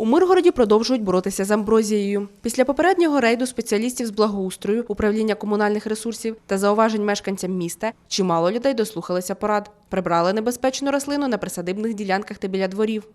У Миргороді продовжують боротися з амброзією. Після попереднього рейду спеціалістів з благоустрою, управління комунальних ресурсів та зауважень мешканцям міста чимало людей дослухалися порад. Прибрали небезпечну рослину на присадибних ділянках та біля дворів.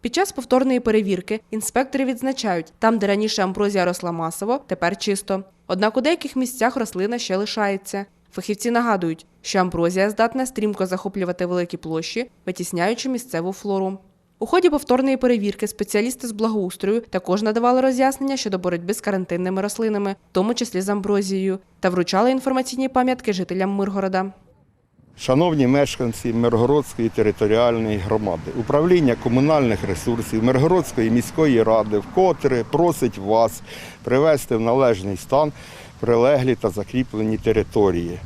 Під час повторної перевірки інспектори відзначають, там, де раніше амброзія росла масово, тепер чисто. Однак у деяких місцях рослина ще лишається. Фахівці нагадують, що амброзія здатна стрімко захоплювати великі площі, витісняючи місцеву флору. У ході повторної перевірки спеціалісти з благоустрою також надавали роз'яснення щодо боротьби з карантинними рослинами, в тому числі з амброзією, та вручали інформаційні пам'ятки жителям Миргорода. Шановні мешканці Миргородської територіальної громади, управління комунальних ресурсів Миргородської міської ради вкотре просить вас привести в належний стан прилеглі та закріплені території.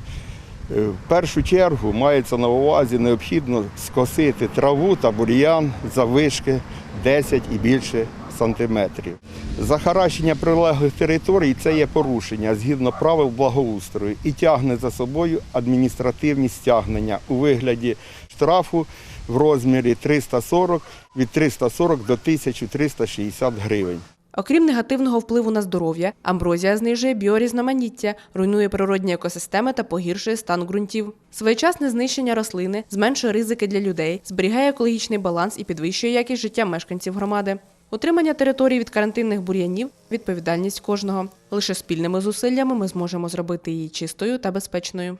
Е, В першу чергу мається на увазі необхідно скосити траву та бур'ян завишки 10 і більше сантиметрів. Захаращення прилеглих територій це є порушення згідно правил благоустрою і тягне за собою адміністративні стягнення у вигляді штрафу в розмірі 340 від 340 до 1360 гривень. Окрім негативного впливу на здоров'я, амброзія знижує біорізноманіття, руйнує природні екосистеми та погіршує стан ґрунтів. Своєчасне знищення рослини зменшує ризики для людей, зберігає екологічний баланс і підвищує якість життя мешканців громади. Утримання території від карантинних бур'янів відповідальність кожного. Лише спільними зусиллями ми зможемо зробити її чистою та безпечною.